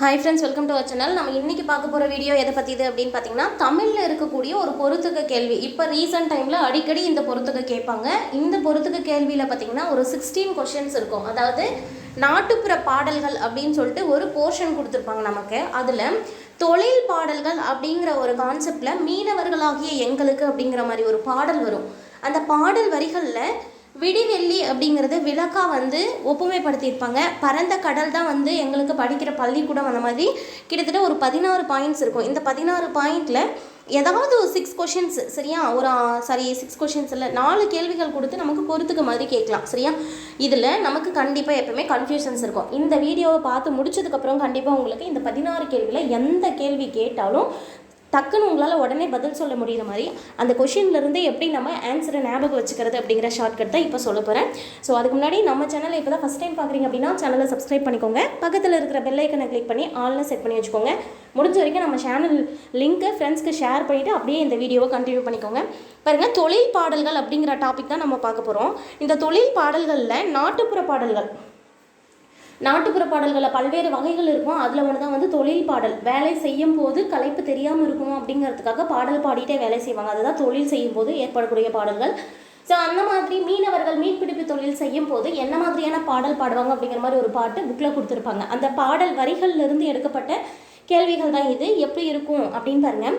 Hi friends welcome to our channel நம்ம இன்றைக்கி பார்க்க போகிற வீடியோ எதை பற்றிது அப்படின்னு பார்த்தீங்கன்னா தமிழில் இருக்கக்கூடிய ஒரு பொறுத்துக்க கேள்வி. இப்போ ரீசெண்ட் டைமில் அடிக்கடி இந்த பொறுத்துக்க கேட்பாங்க. இந்த பொறுத்துக்க கேள்வியில் பார்த்தீங்கன்னா ஒரு சிக்ஸ்டீன் கொஷின்ஸ் இருக்கும். அதாவது நாட்டுப்புற பாடல்கள் அப்படின்னு சொல்லிட்டு ஒரு போர்ஷன் கொடுத்துருப்பாங்க நமக்கு. அதில் தொழில் பாடல்கள் அப்படிங்கிற ஒரு கான்செப்டில் மீனவர்களாகிய எங்களுக்கு அப்படிங்கிற மாதிரி ஒரு பாடல் வரும். அந்த பாடல் வரிகளில் விடிவெள்ளி அப்படிங்கிறது விளக்கா வந்து ஒப்புமைப்படுத்தியிருப்பாங்க. பரந்த கடல் தான் வந்து எங்களுக்கு படிக்கிற பள்ளிக்கூடம் அந்த மாதிரி. கிட்டத்தட்ட ஒரு பதினாறு பாயிண்ட்ஸ் இருக்கும். இந்த பதினாறு பாயிண்டில் ஏதாவது ஒரு சிக்ஸ் கொஷின்ஸ் சரியா? ஒரு சாரி சிக்ஸ் கொஷின்ஸ் இல்லை நாலு கேள்விகள் கொடுத்து நமக்கு பொறுத்துக்க மாதிரி கேட்கலாம் சரியா? இதில் நமக்கு கண்டிப்பாக எப்பவுமே கன்ஃபியூஷன்ஸ் இருக்கும். இந்த வீடியோவை பார்த்து முடிச்சதுக்கப்புறம் கண்டிப்பாக உங்களுக்கு இந்த பதினாறு கேள்வியில் எந்த கேள்வி கேட்டாலும் டக்குன்னு உங்களால் உடனே பதில் சொல்ல முடிகிற மாதிரி அந்த கொஷின்லேருந்து எப்படி நம்ம ஆன்சரை ஞாபகம் வச்சுக்கிறது அப்படிங்கிற ஷார்ட்கட் தான் இப்போ சொல்ல போகிறேன் ஸோ அதுக்கு முன்னாடி நம்ம சேனலை இப்போ தான் ஃபஸ்ட் டைம் பார்க்குறீங்க அப்படின்னா சேனலை சப்ஸ்கிரைப் பண்ணிக்கோங்க. பக்கத்தில் இருக்கிற பெல்லைக்கனை கிளிக் பண்ணி ஆல்னு செட் பண்ணி வச்சுக்கோங்க. முடிஞ்ச வரைக்கும் நம்ம சேனல் லிங்க்கை ஃப்ரெண்ட்ஸ்க்கு ஷேர் பண்ணிவிட்டு அப்படியே இந்த வீடியோவை கண்டினியூ பண்ணிக்கோங்க. பாருங்கள் தொழில் பாடல்கள் அப்படிங்கிற டாபிக் தான் நம்ம பார்க்க போகிறோம் இந்த தொழில் பாடல்களில் நாட்டுப்புற பாடல்கள் நாட்டுப்புற பாடல்களில் பல்வேறு வகைகள் இருக்கும். அதில் ஒன்று தான் வந்து தொழில் பாடல். வேலை செய்யும் போது கலைப்பு தெரியாமல் இருக்கணும் அப்படிங்கிறதுக்காக பாடல் பாடிட்டே வேலை செய்வாங்க. அதுதான் தொழில் செய்யும் போது ஏற்படக்கூடிய பாடல்கள். ஸோ அந்த மாதிரி மீனவர்கள் மீன்பிடிப்பு தொழில் செய்யும் போது என்ன மாதிரியான பாடல் பாடுவாங்க அப்படிங்கிற மாதிரி ஒரு பாட்டு புக்கில் கொடுத்துருப்பாங்க. அந்த பாடல் வரிகள்லேருந்து எடுக்கப்பட்ட கேள்விகள் தான் இது. எப்படி இருக்கும் அப்படின்னு பாருங்கள்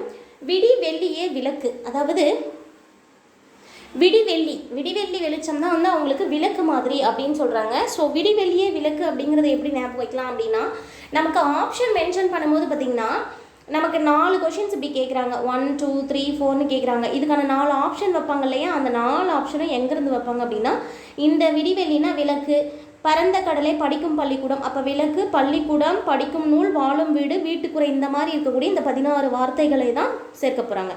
விடி வெள்ளியே விளக்கு. அதாவது விடிவெள்ளி விடிவெள்ளி வெளிச்சம் தான் வந்து அவங்களுக்கு விளக்கு மாதிரி அப்படின்னு சொல்கிறாங்க ஸோ விடிவெள்ளியே விளக்கு அப்படிங்கிறத எப்படி ஞாபகம் வைக்கலாம் அப்படின்னா நமக்கு ஆப்ஷன் மென்ஷன் பண்ணும்போது பார்த்திங்கன்னா நமக்கு நாலு கொஷின்ஸ் இப்படி கேட்குறாங்க ஒன் டூ த்ரீ ஃபோர்னு கேட்குறாங்க இதுக்கான நாலு ஆப்ஷன் வைப்பாங்க இல்லையா? அந்த நாலு ஆப்ஷனும் எங்கேருந்து வைப்பாங்க அப்படின்னா இந்த விடிவெள்ளினா விளக்கு பரந்த கடலை படிக்கும் பள்ளிக்கூடம் அப்போ விளக்கு பள்ளிக்கூடம் படிக்கும் நூல் வாழும் வீடு வீட்டுக்குறை இந்த மாதிரி இருக்கக்கூடிய இந்த பதினாறு வார்த்தைகளை தான் சேர்க்க போகிறாங்க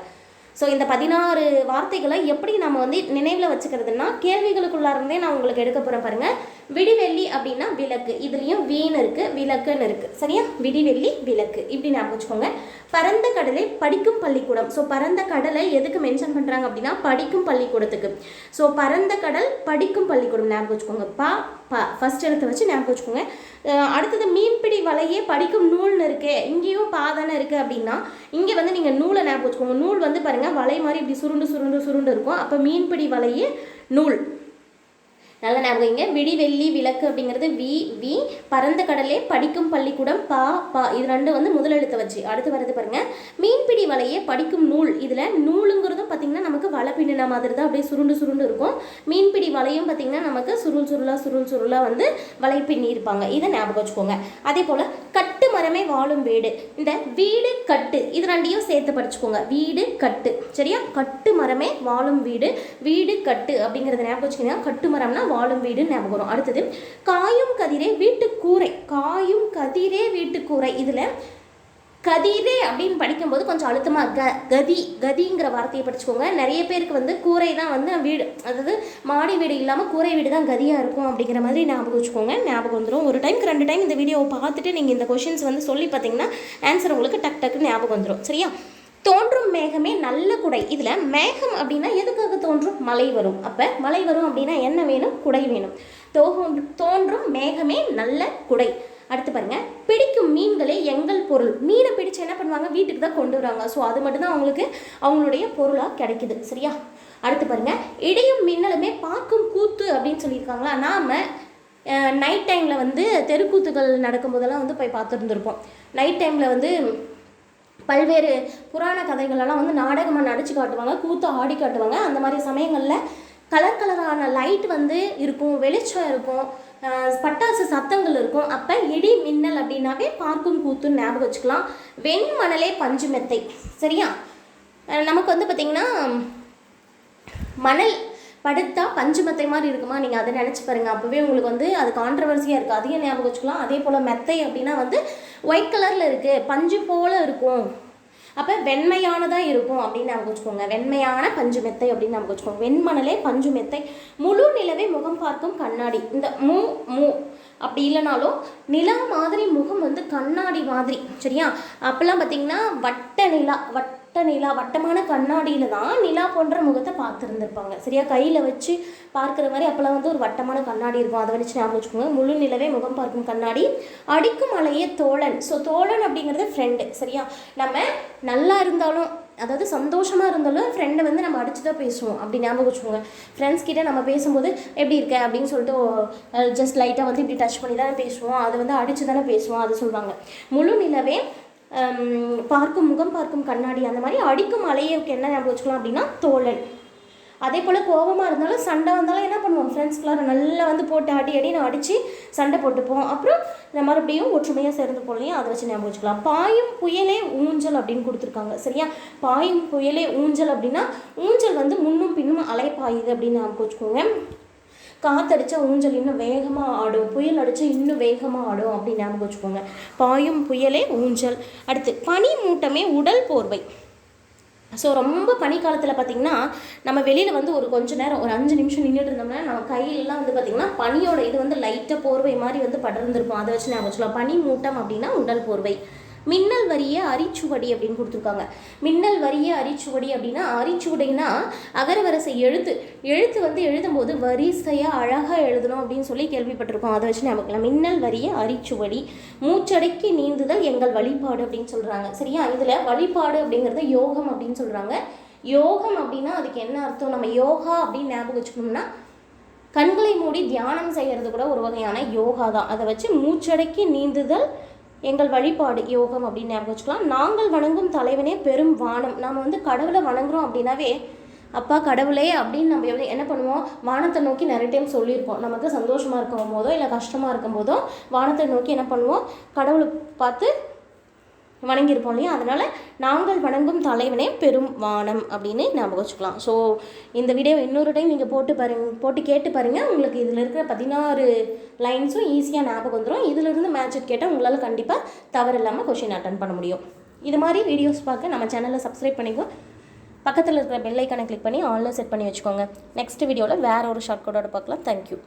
ஸோ இந்த பதினாறு வார்த்தைகளை எப்படி நம்ம வந்து நினைவில் வச்சுக்கிறதுனா கேள்விகளுக்குள்ளாருந்தே நான் உங்களுக்கு எடுக்க போகிறேன் பாருங்கள் விடிவெள்ளி அப்படின்னா விளக்கு. இதுலேயும் வீண் இருக்குது விளக்குன்னு இருக்குது சரியா? விடிவெள்ளி விளக்கு. இப்படி ஞாபகம் வச்சுக்கோங்க. பரந்த கடலை படிக்கும் பள்ளிக்கூடம். ஸோ பரந்த கடலை எதுக்கு மென்ஷன் பண்ணுறாங்க அப்படின்னா படிக்கும் பள்ளிக்கூடத்துக்கு. ஸோ பரந்த கடல் படிக்கும் பள்ளிக்கூடம் ஞாபகம் வச்சுக்கோங்க. பா பா. ஃபர்ஸ்ட் இடத்த வச்சு ஞாபகம் வச்சுக்கோங்க. அடுத்தது மீன்பிடி வலையே படிக்கும் நூல்னு இருக்கே. இங்கேயும் பாதானே இருக்குது அப்படின்னா இங்கே வந்து நீங்கள் நூலை ஞாபகம் வச்சுக்கோங்க. நூல் வந்து பாருங்கள் வலை மாதிரி இப்படி சுருண்டு சுருண்டு சுருண்டு இருக்கும். அப்போ மீன்பிடி வலையே நூல். நல்ல ஞாபகம் இங்க விடி வெள்ளி விளக்கு அப்படிங்கிறது வி வி பரந்த கடலே படிக்கும் பள்ளிக்கூடம் பா பா. இது ரெண்டு வந்து முதலெழுத்தை வச்சு. அடுத்து வரது பாருங்க. மீன்பிடி வலையே படிக்கும் நூல். இதில் நூலுங்கிறதும் பார்த்தீங்கன்னா நமக்கு வலை பின்னின மாதிரி தான் அப்படியே சுருண்டு சுருண்டு இருக்கும். மீன்பிடி வலையும் பார்த்தீங்கன்னா நமக்கு சுருள் சுருளாக சுருள் சுருளாக வந்து வலை பின்னி இருப்பாங்க இதை ஞாபகம் வச்சுக்கோங்க. அதே போல் கட்டு மரமே வாழும் வீடு. இந்த வீடு கட்டு. இது ரெண்டையும் சேர்த்து படிச்சுக்கோங்க. வீடு கட்டு. சரியா? கட்டு மரமே வாழும் வீடு. வீடு கட்டு அப்படிங்கிறத ஞாபகம் வச்சுக்கோங்க. கட்டு மரம்னா வாழும் வீடு ஞாபகம் வரும். அடுத்தது காயும் கதிரே வீட்டுக்கூரை. காயும் கதிரே வீட்டுக்கூரை. இதில் கதிரே அப்படின்னு படிக்கும்போது கொஞ்சம் அழுத்தமாக க கதி கதிங்கிற வார்த்தையை படிச்சுக்கோங்க. நிறைய பேருக்கு வந்து கூரை தான் வந்து வீடு அதாவது மாடி வீடு இல்லாமல் கூரை வீடு தான் கதியாக இருக்கும் அப்படிங்கிற மாதிரி ஞாபகம் வச்சுக்கோங்க. ஞாபகம் வந்துடும் ஒரு டைம்க்கு ரெண்டு டைம் இந்த வீடியோவை பார்த்துட்டு நீங்கள் இந்த கொஷின்ஸ் வந்து சொல்லி பார்த்தீங்கன்னா ஆன்சர் உங்களுக்கு டக் டக்குன்னு ஞாபகம் வந்துடும் சரியா? தோன்றும் மேகமே நல்ல குடை. இதில் மேகம் அப்படின்னா எதுக்காக தோன்றும்? மழை வரும். அப்போ மழை வரும் அப்படின்னா என்ன வேணும்? குடை வேணும். தோகும் தோன்றும் மேகமே நல்ல குடை. அடுத்து பாருங்க. பிடிக்கும் மீன்களே எங்கள் பொருள். மீனை பிடிச்சு என்ன பண்ணுவாங்க? வீட்டுக்கு தான் கொண்டு வராங்க. ஸோ அது மட்டும்தான் அவங்களுக்கு அவங்களுடைய பொருளாக கிடைக்குது. சரியா? அடுத்து பாருங்க. இடையும் மின்னலுமே பார்க்கும் கூத்து அப்படின்னு சொல்லியிருக்காங்களா? நாம நைட் டைமில் வந்து தெருக்கூத்துகள் நடக்கும்போதெல்லாம் வந்து போய் பார்த்துருந்துருப்போம். நைட் டைமில் வந்து பல்வேறு புராண கதைகளெல்லாம் வந்து நாடகமாக நடிச்சு காட்டுவாங்க. கூத்து ஆடி காட்டுவாங்க. அந்த மாதிரி சமயங்களில் கலர் கலரான லைட் வந்து இருக்கும். வெளிச்சம் இருக்கும். பட்டாசு சத்தங்கள் இருக்கும். அப்போ இடி மின்னல் அப்படின்னாவே பார்க்கும் கூத்துன்னு ஞாபகம் வச்சுக்கலாம். வெண்மணலே பஞ்சு மெத்தை. சரியா? நமக்கு வந்து பார்த்திங்கன்னா மணல் படுத்தா பஞ்சு மெத்தை மாதிரி இருக்குமா? நீங்கள் அதை நினச்சி பாருங்கள் அப்போவே உங்களுக்கு வந்து அது கான்ட்ரவர்சியாக இருக்குது அதையும் ஞாபகம் வச்சுக்கலாம். அதே போல் மெத்தை அப்படின்னா வந்து ஒயிட் கலரில் இருக்குது பஞ்சு போல் இருக்கும். அப்போ வெண்மையானதாக இருக்கும் அப்படின்னு நமக்கு வச்சுக்கோங்க. வெண்மையான பஞ்சு மெத்தை அப்படின்னு நமக்கு வச்சுக்கோங்க. வெண்மணலே பஞ்சு மெத்தை. முழு நிலவே முகம் பார்க்கும் கண்ணாடி. இந்த மூ மூ அப்படி இல்லைனாலும் நிலா மாதிரி முகம் வந்து கண்ணாடி மாதிரி. சரியா? அப்போல்லாம் பார்த்தீங்கன்னா வட்ட நிலா வட்ட வட்ட நிலா வட்டமான கண்ணாடியில் தான் நிலா போன்ற முகத்தை பார்த்துருந்துருப்பாங்க. சரியா? கையில் வச்சு பார்க்குற மாதிரி அப்போல்லாம் வந்து ஒரு வட்டமான கண்ணாடி இருக்கும். அதை வச்சு ஞாபகம் வச்சுக்கோங்க. முழு நிலவே முகம் பார்க்கும் கண்ணாடி. அடிக்கும் அலையே தோழன். ஸோ தோழன் அப்படிங்கிறது ஃப்ரெண்டு சரியா? நம்ம நல்லா இருந்தாலும் அதாவது சந்தோஷமாக இருந்தாலும் ஃப்ரெண்டை வந்து நம்ம அடிச்சு தான் பேசுவோம். அப்படி ஞாபகம் வச்சுக்கோங்க. ஃப்ரெண்ட்ஸ் கிட்டே நம்ம பேசும்போது எப்படி இருக்க? அப்படின்னு சொல்லிட்டு ஜஸ்ட் லைட்டாக வந்து இப்படி டச் பண்ணி தானே பேசுவோம். அதை வந்து அடித்து தானே பேசுவோம். அது சொல்லுவாங்க. முழு நிலவே பார்க்கும் முகம் பார்க்கும் கண்ணாடி அந்த மாதிரி அடிக்கும் அலையவுக்கு என்ன ஞாபகம் வச்சுக்கலாம் அப்படின்னா தோழன். அதே போல் கோபமாக இருந்தாலும் சண்டை வந்தாலும் என்ன பண்ணுவோம்? ஃப்ரெண்ட்ஸ்க்குலாம் நல்லா வந்து போட்டு அடி அடி நான் அடித்து சண்டை போட்டுப்போம். அப்புறம் இந்த மறுபடியும் ஒற்றுமையாக சேர்ந்து போலையும் அதை வச்சு ஞாபகம் வச்சுக்கலாம். பாயும் புயலே ஊஞ்சல் அப்படின்னு கொடுத்துருக்காங்க. சரியா? பாயும் புயலே ஊஞ்சல் அப்படின்னா ஊஞ்சல் வந்து முன்னும் பின்னும் அலை பாயுது அப்படின்னு ஞாபகம் வச்சுக்கோங்க. காத்தடிச்சா ஊஞ்சல் இன்னும் வேகமாக ஆடும் புயல் அடித்தா இன்னும் வேகமாக ஆடும் அப்படின்னு ஞாபகம் வச்சுக்கோங்க. பாயும் புயலே ஊஞ்சல். அடுத்து பனி மூட்டமே உடல் போர்வை. ஸோ ரொம்ப பனிக்காலத்தில் பார்த்திங்கன்னா நம்ம வெளியில் வந்து ஒரு கொஞ்ச நேரம் ஒரு அஞ்சு நிமிஷம் நின்றுட்டு இருந்தோம்னா நம்ம கையிலலாம் வந்து பார்த்திங்கன்னா பனியோட இது வந்து லைட்டாக போர்வை மாதிரி வந்து படர்ந்துருக்கும். அதை வச்சு ஞாபகம் வச்சுக்கலாம். பனி மூட்டம் அப்படின்னா உடல் போர்வை. மின்னல் வரிய அரிச்சுவடி அப்படின்னு கொடுத்துருக்காங்க. மின்னல் வரிய அரிச்சுவடி அப்படின்னா அரிச்சுவடினா அகரவரிசை எழுத்து. எழுத்து வந்து எழுதும்போது வரிசையாக அழகாக எழுதணும் அப்படின்னு சொல்லி கேள்விப்பட்டிருக்கோம். அதை வச்சு ஞாபகம் மின்னல் வரிய அரிச்சுவடி மூச்சடக்கி நீந்துதல் எங்கள் வழிபாடு அப்படின்னு சொல்கிறாங்க சரியா? இதில் வழிபாடு அப்படிங்கிறத யோகம் அப்படின்னு சொல்கிறாங்க யோகம் அப்படின்னா அதுக்கு என்ன அர்த்தம்? நம்ம யோகா அப்படின்னு ஞாபகம் வச்சுக்கணும்னா கண்களை மூடி தியானம் செய்கிறது கூட ஒரு வகையான யோகா தான். அதை வச்சு மூச்சடக்கி நீந்துதல் எங்கள் வழிபாடு யோகம் அப்படின்னு ஞாபகம் வச்சுக்கலாம். நாங்கள் வணங்கும் தலைவனே பெரும் வானம். நாம் வந்து கடவுளை வணங்குறோம் அப்படின்னாவே அப்பா கடவுளே அப்படின்னு நம்ம எவ்வளோ என்ன பண்ணுவோம்? வானத்தை நோக்கி நிறைய டைம் சொல்லியிருப்போம். நமக்கு சந்தோஷமாக இருக்கும் போதோ இல்லை கஷ்டமாக இருக்கும் போதோ வானத்தை நோக்கி என்ன பண்ணுவோம்? கடவுளை பார்த்து வணங்கியிருப்போம் இல்லையா? அதனால் நாங்கள் வணங்கும் தலைவனே பெரும் வானம் அப்படின்னு ஞாபகம் வச்சுக்கலாம். ஸோ இந்த வீடியோ இன்னொரு டைம் நீங்கள் போட்டு பாருங்க போட்டு கேட்டு பாருங்கள் உங்களுக்கு இதில் இருக்கிற பதினாறு லைன்ஸும் ஈஸியாக ஞாபகம் வந்துடும் இதிலிருந்து மேட்ச் கேட்டால் உங்களால் கண்டிப்பாக தவறு இல்லாமல் கொஷின் அட்டன் பண்ண முடியும். இது மாதிரி வீடியோஸ் பார்க்க நம்ம சேனலை சப்ஸ்கிரைப் பண்ணிக்கோ. பக்கத்தில் இருக்கிற பெல் கிளிக் பண்ணி ஆன்லைன் செட் பண்ணி வச்சுக்கோங்க. நெக்ஸ்ட் வீடியோவில் வேறு ஒரு ஷார்ட் கோடோட பார்க்கலாம். தேங்க்யூ